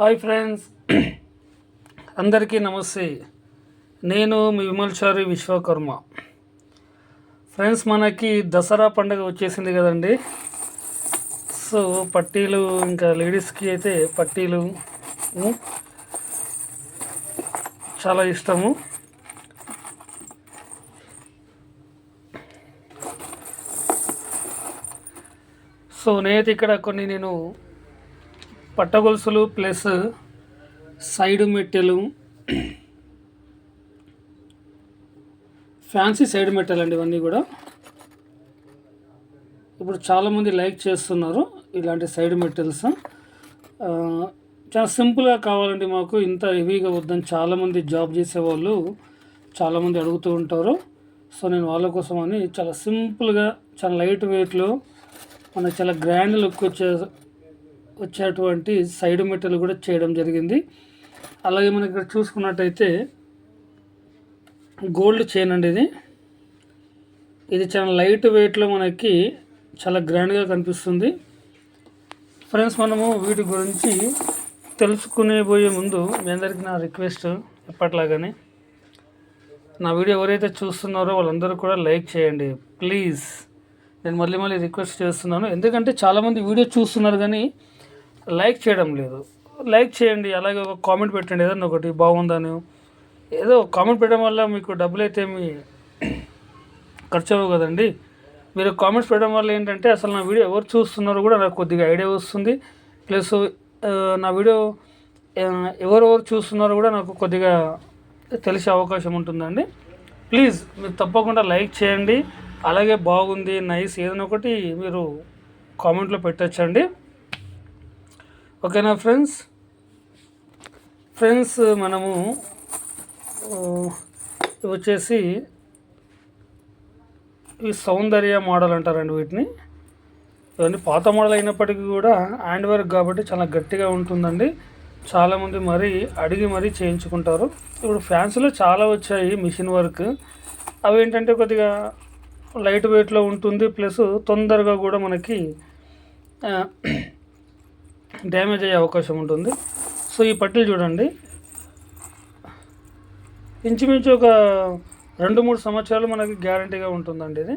Hi friends. అందరికీ నమస్తే. నేను మీ విమల్చారి విశ్వకర్మ. ఫ్రెండ్స్ మనకి దసరా పండుగ వచ్చేసింది కదండి. సో పట్టీలు ఇంకా లేడీస్కి అయితే పట్టీలు చాలా ఇష్టము. సో నేనైతే ఇక్కడ కొన్ని నేను పట్టగొలుసులు ప్లస్ సైడ్ మెట్టెలు ఫ్యాన్సీ సైడ్ మెట్టెలు అండి ఇవన్నీ కూడా. ఇప్పుడు చాలామంది లైక్ చేస్తున్నారు ఇలాంటి సైడ్ మెటల్స్ చాలా సింపుల్గా కావాలండి మాకు. ఇంత హెవీగా వద్దని చాలామంది జాబ్ చేసేవాళ్ళు చాలామంది అడుగుతూ ఉంటారు. సో నేను వాళ్ళ కోసం అని చాలా సింపుల్గా చాలా లైట్ వెయిట్లో మనకు చాలా గ్రాండ్ లుక్ వచ్చే వచ్చేటువంటి సైడ్ మెటల్ కూడా చేయడం జరిగింది. అలాగే మనం ఇక్కడ చూసుకున్నట్టయితే గోల్డ్ చైన్ అండి ఇది. ఇది చాలా లైట్ వెయిట్లో మనకి చాలా గ్రాండ్గా కనిపిస్తుంది. ఫ్రెండ్స్ మనము వీటి గురించి తెలుసుకునే పోయే ముందు మీ అందరికీ నా రిక్వెస్ట్ ఎప్పట్లాగానే నా వీడియో ఎవరైతే చూస్తున్నారో వాళ్ళందరూ కూడా లైక్ చేయండి. ప్లీజ్. నేను మళ్ళీ మళ్ళీ రిక్వెస్ట్ చేస్తున్నాను. ఎందుకంటే చాలామంది వీడియో చూస్తున్నారు కానీ లైక్ చేయడం లేదు. లైక్ చేయండి అలాగే ఒక కామెంట్ పెట్టండి ఏదన్నా ఒకటి బాగుందని. ఏదో కామెంట్ పెట్టడం వల్ల మీకు డబ్బులు అయితే మీ ఖర్చు అవ్వవు కదండి. మీరు కామెంట్స్ పెట్టడం వల్ల ఏంటంటే అసలు నా వీడియో ఎవరు చూస్తున్నారో కూడా నాకు కొద్దిగా ఐడియా వస్తుంది. ప్లస్ నా వీడియో ఎవరెవరు చూస్తున్నారో కూడా నాకు కొద్దిగా తెలిసే అవకాశం ఉంటుందండి. ప్లీజ్ మీరు తప్పకుండా లైక్ చేయండి. అలాగే బాగుంది నైస్ ఏదైనా ఒకటి మీరు కామెంట్లో పెట్టచ్చండి. ఓకేనా ఫ్రెండ్స్? ఫ్రెండ్స్ మనము వచ్చేసి ఈ సౌందర్య మోడల్ అంటారండి వీటిని. ఇవన్నీ పాత మోడల్ అయినప్పటికీ కూడా హ్యాండ్ వర్క్ కాబట్టి చాలా గట్టిగా ఉంటుందండి. చాలామంది మరీ అడిగి మరీ చేయించుకుంటారు. ఇప్పుడు ఫ్యాన్స్లో చాలా వచ్చాయి మిషన్ వర్క్. అవి ఏంటంటే కొద్దిగా లైట్ వెయిట్లో ఉంటుంది. ప్లస్ తొందరగా కూడా మనకి డ్యామేజ్ అయ్యే అవకాశం ఉంటుంది. సో ఈ పట్టీలు చూడండి. ఇంచుమించు ఒక రెండు మూడు సంవత్సరాలు మనకి గ్యారంటీగా ఉంటుందండి ఇది.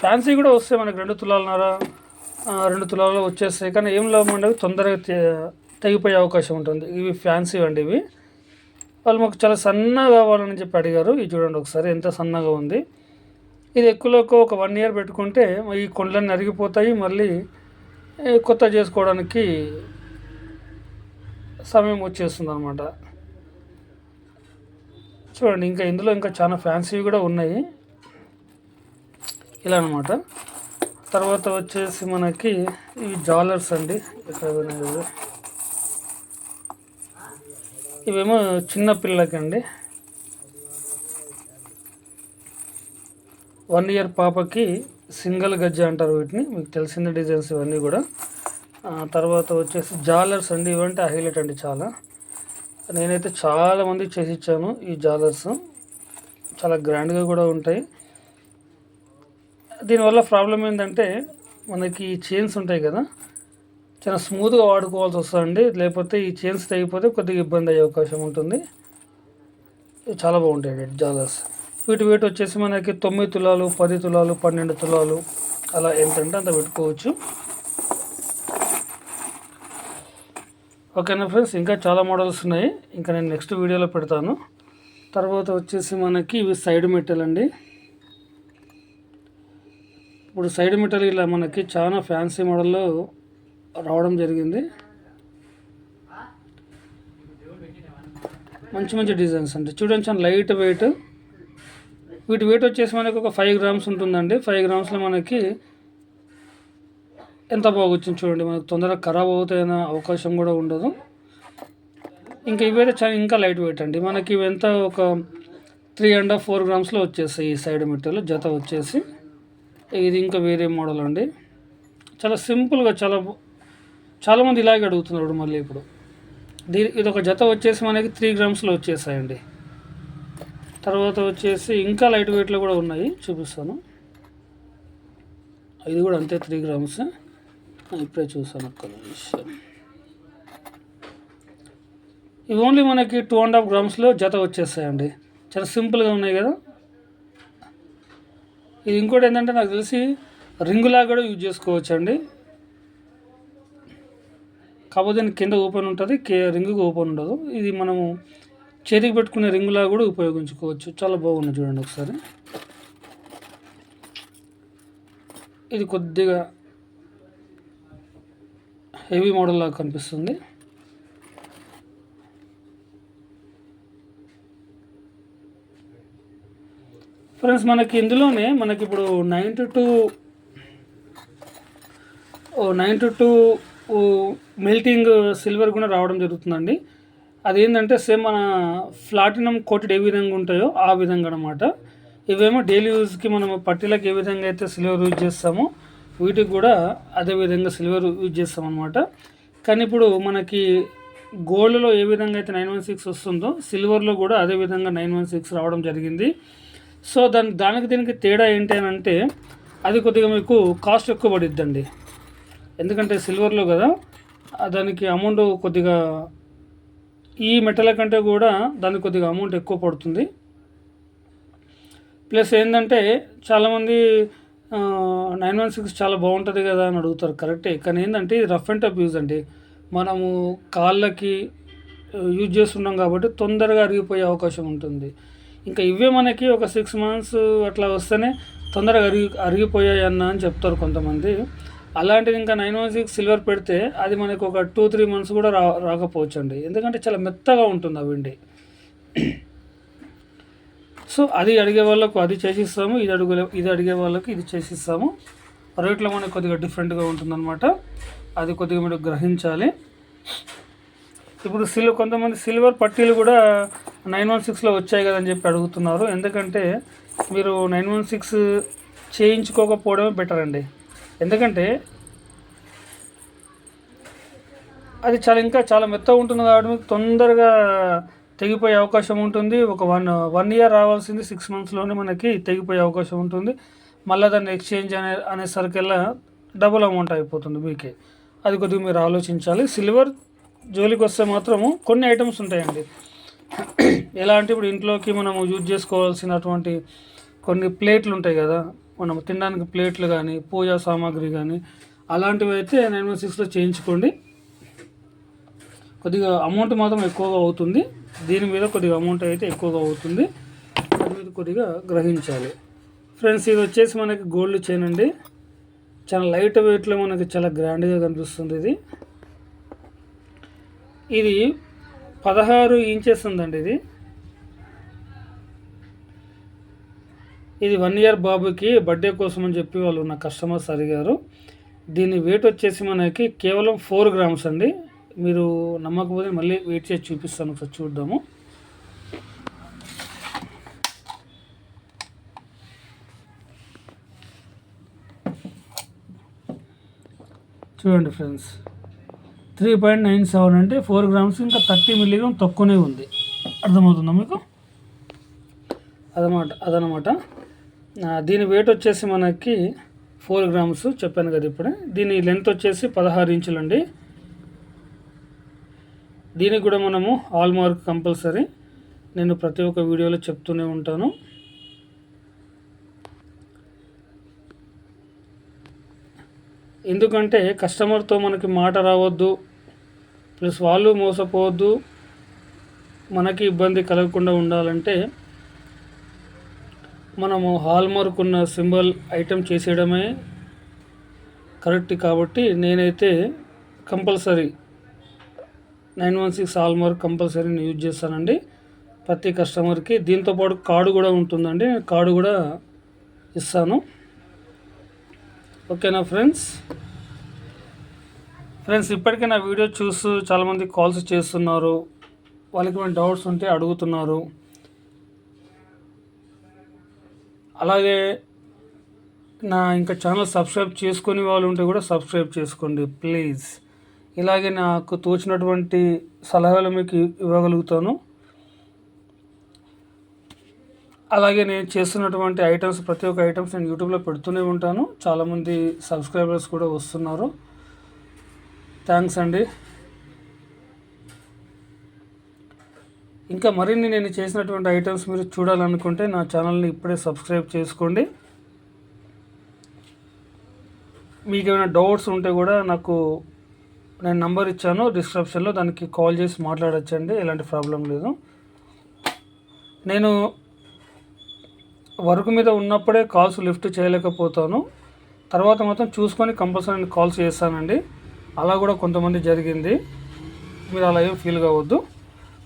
ఫ్యాన్సీ కూడా వస్తాయి మనకి రెండు తులాలన్నర రెండు తులాలలో వచ్చేస్తాయి. కానీ ఏం లాభం ఉండదు తొందరగా తెగిపోయే అవకాశం ఉంటుంది. ఇవి ఫ్యాన్సీ అండి ఇవి. వాళ్ళు మాకు చాలా సన్నగా కావాలని చెప్పి అడిగారు. ఇది చూడండి ఒకసారి ఎంత సన్నగా ఉంది. ఇది ఎక్కువలోకి ఒక వన్ ఇయర్ పెట్టుకుంటే ఈ కొండలన్నీ అరిగిపోతాయి. మళ్ళీ కొత్త చేసుకోవడానికి సమయం వచ్చేస్తుంది అనమాట చూడండి ఇంకా ఇందులో ఇంకా చాలా ఫ్యాన్సీ కూడా ఉన్నాయి. ఇలా అనమాట తర్వాత వచ్చేసి మనకి ఇవి జాలర్స్ అండి. ఇక్కడ ఇవేమో చిన్నపిల్లకండి వన్ ఇయర్ పాపకి సింగిల్ గజ్జ అంటారు వీటిని. మీకు తెలిసిన డిజైన్స్ ఇవన్నీ కూడా. తర్వాత వచ్చేసి జాలర్స్ అండి. ఇవంటే హైలైట్ అండి చాలా. నేనైతే చాలామంది చేసి ఇచ్చాను ఈ జాలర్స్. చాలా గ్రాండ్గా కూడా ఉంటాయి. దీనివల్ల ప్రాబ్లం ఏంటంటే మనకి చైన్స్ ఉంటాయి కదా. చాలా స్మూత్గా వాడుకోవాల్సి వస్తుందండి. లేకపోతే ఈ చైన్స్ తెగిపోతే కొద్దిగా ఇబ్బంది అయ్యే అవకాశం ఉంటుంది. చాలా బాగుంటాయి జాలర్స్. వీటి వెయిట్ వచ్చేసి మనకి తొమ్మిది తులాలు పది తులాలు పన్నెండు తులాలు అలా ఎంతంటే అంత పెట్టుకోవచ్చు. ఓకేనా ఫ్రెండ్స్? ఇంకా చాలా మోడల్స్ ఉన్నాయి. ఇంకా నేను నెక్స్ట్ వీడియోలో పెడతాను. తర్వాత వచ్చేసి మనకి ఇవి సైడ్ మెటల్ అండి. ఇప్పుడు సైడ్ మెటల్ ఇలా మనకి చాలా ఫ్యాన్సీ మోడల్లో రావడం జరిగింది. మంచి మంచి డిజైన్స్ అండి. చూడండి చాలా లైట్ వెయిట్ వీటి వెయిట్ వచ్చేసి మనకి ఒక ఫైవ్ గ్రామ్స్ ఉంటుందండి. ఫైవ్ గ్రామ్స్లో మనకి ఎంత బాగొచ్చింది చూడండి. మనకు తొందరగా ఖరాబ్ అవుతాయన్న అవకాశం కూడా ఉండదు. ఇంకా ఇవైతే చాలా ఇంకా లైట్ వెయిట్ అండి. మనకి ఇవి ఎంత ఒక త్రీ అండ్ హాఫ్ ఫోర్ గ్రామ్స్లో వచ్చేస్తాయి ఈ సైడ్ మెటీరియల్ జత వచ్చేసి ఇది ఇంకా వేరే మోడల్ అండి. చాలా సింపుల్గా చాలా చాలామంది ఇలాగే అడుగుతున్నారు మళ్ళీ ఇప్పుడు. దీని ఇది ఒక జత వచ్చేసి మనకి త్రీ గ్రామ్స్లో వచ్చేసాయండి తర్వాత వచ్చేసి ఇంకా లైట్ వెయిట్లో కూడా ఉన్నాయి చూపిస్తాను. ఇది కూడా అంతే త్రీ గ్రామ్స్ ఇప్పుడే చూసాను ఒక్క నిమిషం ఇవి ఓన్లీ మనకి టూ అండ్ హాఫ్ గ్రామ్స్లో జత వచ్చేస్తాయండి. చాలా సింపుల్గా ఉన్నాయి కదా. ఇది ఇంకోటి ఏంటంటే నాకు తెలిసి రింగులా కూడా యూజ్ చేసుకోవచ్చు అండి కాకపోతే దీనికి కింద ఓపెన్ ఉంటుంది కే రింగుకి ఓపెన్ ఉండదు. ఇది మనము చేతికి పెట్టుకునే రింగులా కూడా ఉపయోగించుకోవచ్చు. చాలా బాగుంది చూడండి ఒకసారి. ఇది కొద్దిగా హెవీ మోడల్ లాగా కనిపిస్తుంది. ఫ్రెండ్స్ మనకి ఇందులోనే మనకి ఇప్పుడు ninety two ninety two melting silver కూడా రావడం జరుగుతుందండి. అదేంటంటే సేమ్ మన ప్లాటినం కోటెడ్ ఏ విధంగా ఉంటాయో ఆ విధంగా అనమాట ఇవేమో డైలీ యూజ్కి మనం పట్టీలకు ఏ విధంగా అయితే సిల్వర్ యూజ్ చేస్తామో వీటికి కూడా అదే విధంగా సిల్వర్ యూజ్ చేస్తాం అనమాట కానీ ఇప్పుడు మనకి గోల్డ్లో ఏ విధంగా అయితే నైన్ వన్ సిక్స్ వస్తుందో సిల్వర్లో కూడా అదే విధంగా నైన్ వన్ సిక్స్ రావడం జరిగింది. సో దాని దానికి దీనికి తేడా ఏంటి అని అంటే అది కొద్దిగా మీకు కాస్ట్ ఎక్కువ పడిద్దండి. ఎందుకంటే సిల్వర్లో కదా దానికి అమౌంట్ కొద్దిగా ఈ మెటల కంటే కూడా దానికి కొద్దిగా అమౌంట్ ఎక్కువ పడుతుంది. ప్లస్ ఏంటంటే చాలామంది నైన్ వన్ సిక్స్ చాలా బాగుంటుంది కదా అని అడుగుతారు. కరెక్టే కానీ ఏంటంటే ఇది రఫ్ అండ్ టఫ్ యూజ్ అండి. మనము కాళ్ళకి యూజ్ చేస్తున్నాం కాబట్టి తొందరగా అరిగిపోయే అవకాశం ఉంటుంది. ఇంకా ఇవే మనకి ఒక సిక్స్ మంత్స్ అట్లా వస్తేనే తొందరగా అరిగి అరిగిపోయాయి అన్న అని చెప్తారు కొంతమంది. అలాంటిది ఇంకా నైన్ వన్ సిక్స్ సిల్వర్ పెడితే అది మనకు ఒక టూ త్రీ మంత్స్ కూడా రా రాకపోవచ్చు అండి ఎందుకంటే చాలా మెత్తగా ఉంటుంది ఆ వెండి. సో అది అడిగే వాళ్ళకు అది చేసిస్తాము ఇది అడుగులే ఇది అడిగే వాళ్ళకి ఇది చేసిస్తాము. రేట్లో మనకి కొద్దిగా డిఫరెంట్గా ఉంటుందన్నమాట. అది కొద్దిగా మీరు గ్రహించాలి. ఇప్పుడు సిల్వర్ కొంతమంది సిల్వర్ పట్టీలు కూడా నైన్ వన్ సిక్స్లో వచ్చాయి కదని చెప్పి అడుగుతున్నారు. ఎందుకంటే మీరు నైన్ వన్ సిక్స్ చేయించుకోకపోవడమే బెటర్ అండి ఎందుకంటే అది చాలా ఇంకా చాలా మెత్తగా ఉంటుంది కాబట్టి మీకు తొందరగా తెగిపోయే అవకాశం ఉంటుంది. ఒక వన్ వన్ ఇయర్ రావాల్సింది సిక్స్ మంత్స్లోనే మనకి తెగిపోయే అవకాశం ఉంటుంది. మళ్ళీ దాన్ని ఎక్స్చేంజ్ అనే అనేసరికల్లా డబుల్ అమౌంట్ అయిపోతుంది మీకే. అది కొద్దిగా మీరు ఆలోచించాలి. సిల్వర్ జోలికి వస్తే మాత్రము కొన్ని ఐటమ్స్ ఉంటాయండి. ఎలా అంటే ఇప్పుడు ఇంట్లోకి మనము యూజ్ చేసుకోవాల్సినటువంటి కొన్ని ప్లేట్లు ఉంటాయి కదా మనం తినడానికి ప్లేట్లు కానీ పూజా సామాగ్రి కానీ అలాంటివి అయితే నైన్ వన్ సిక్స్లో చేయించుకోండి. కొద్దిగా అమౌంట్ మాత్రం ఎక్కువగా అవుతుంది. దీని మీద కొద్దిగా అమౌంట్ అయితే ఎక్కువగా అవుతుంది. దాని మీద కొద్దిగా గ్రహించాలి. ఫ్రెండ్స్ ఇది వచ్చేసి మనకి గోల్డ్ చైన్ అండి. చాలా లైట్ వెయిట్లో మనకి చాలా గ్రాండ్గా కనిపిస్తుంది ఇది. ఇది పదహారు ఇంచెస్ ఉందండి ఇది. ఇది వన్ ఇయర్ బాబుకి బర్త్డే కోసం అని చెప్పి వాళ్ళు నా కస్టమర్స్ అడిగారు. దీని వెయిట్ వచ్చేసి మనకి కేవలం ఫోర్ గ్రామ్స్ అండి. మీరు నమ్మకపోతే మళ్ళీ వెయిట్ చేసి చూపిస్తాను ఒకసారి చూద్దాము. చూడండి friends three point nine seven అంటే ఫోర్ గ్రామ్స్ ఇంకా థర్టీ మిల్లీగ్రామ్ తక్కువనే ఉంది. అర్థమవుతుందా మీకు? అదనమాట అదనమాట. దీని వెయిట్ వచ్చేసి మనకి ఫోర్ గ్రామ్స్ చెప్పాను కదా ఇప్పుడే. దీని లెంత్ వచ్చేసి పదహారు ఇంచులండి. దీనికి కూడా మనము ఆల్ మార్క్ కంపల్సరీ నేను ప్రతి ఒక్క వీడియోలో చెప్తూనే ఉంటాను. ఎందుకంటే కస్టమర్తో మనకి మాట రావద్దు ప్లస్ వాళ్ళు మోసపోవద్దు మనకి ఇబ్బంది కలగకుండా ఉండాలంటే మనము హాల్మార్క్ ఉన్న సింబల్ ఐటెం చేసేయడమే కరెక్ట్ కాబట్టి నేనైతే compulsory nine one six hallmark compulsory use చేస్తానండి. ప్రతి కస్టమర్కి దీంతోపాటు కార్డు కూడా ఉంటుందండి. కార్డు కూడా ఇస్తాను. ఓకేనా ఫ్రెండ్స్ ఫ్రెండ్స్ ఇప్పటికే నా వీడియో చూస్తూ చాలామంది కాల్స్ చేస్తున్నారు. వాళ్ళకి ఏమైనా డౌట్స్ ఉంటే అడుగుతున్నారు. అలాగే నా ఇంకా ఛానల్ సబ్స్క్రైబ్ చేసుకునే వాళ్ళు ఉంటే కూడా సబ్స్క్రైబ్ చేసుకోండి ప్లీజ్. ఇలాగే నాకు తోచినటువంటి సలహాలు మీకు ఇవ్వగలుగుతాను. అలాగే నేను చేస్తున్నటువంటి ఐటమ్స్ ప్రతి ఒక్క ఐటమ్స్ నేను యూట్యూబ్లో పెడుతూనే ఉంటాను. చాలామంది సబ్స్క్రైబర్స్ కూడా వస్తున్నారు. థ్యాంక్స్ అండి. ఇంకా మరిన్ని నేను చేసినటువంటి ఐటమ్స్ మీరు చూడాలనుకుంటే నా ఛానల్ని ఇప్పుడే సబ్స్క్రైబ్ చేసుకోండి. మీకు ఏమైనా డౌట్స్ ఉంటే కూడా నాకు నేను నంబర్ ఇచ్చాను డిస్క్రిప్షన్లో దానికి కాల్ చేసి మాట్లాడచ్చండి ఎలాంటి ప్రాబ్లం లేదు. నేను వర్క్ మీద ఉన్నప్పుడే కాల్స్ లిఫ్ట్ చేయలేకపోతాను. తర్వాత మాత్రం చూసుకొని కంపల్సరీ కాల్స్ చేస్తానండి. అలా కూడా కొంతమంది జరిగింది. మీరు అలా ఏం ఫీల్ కావద్దు.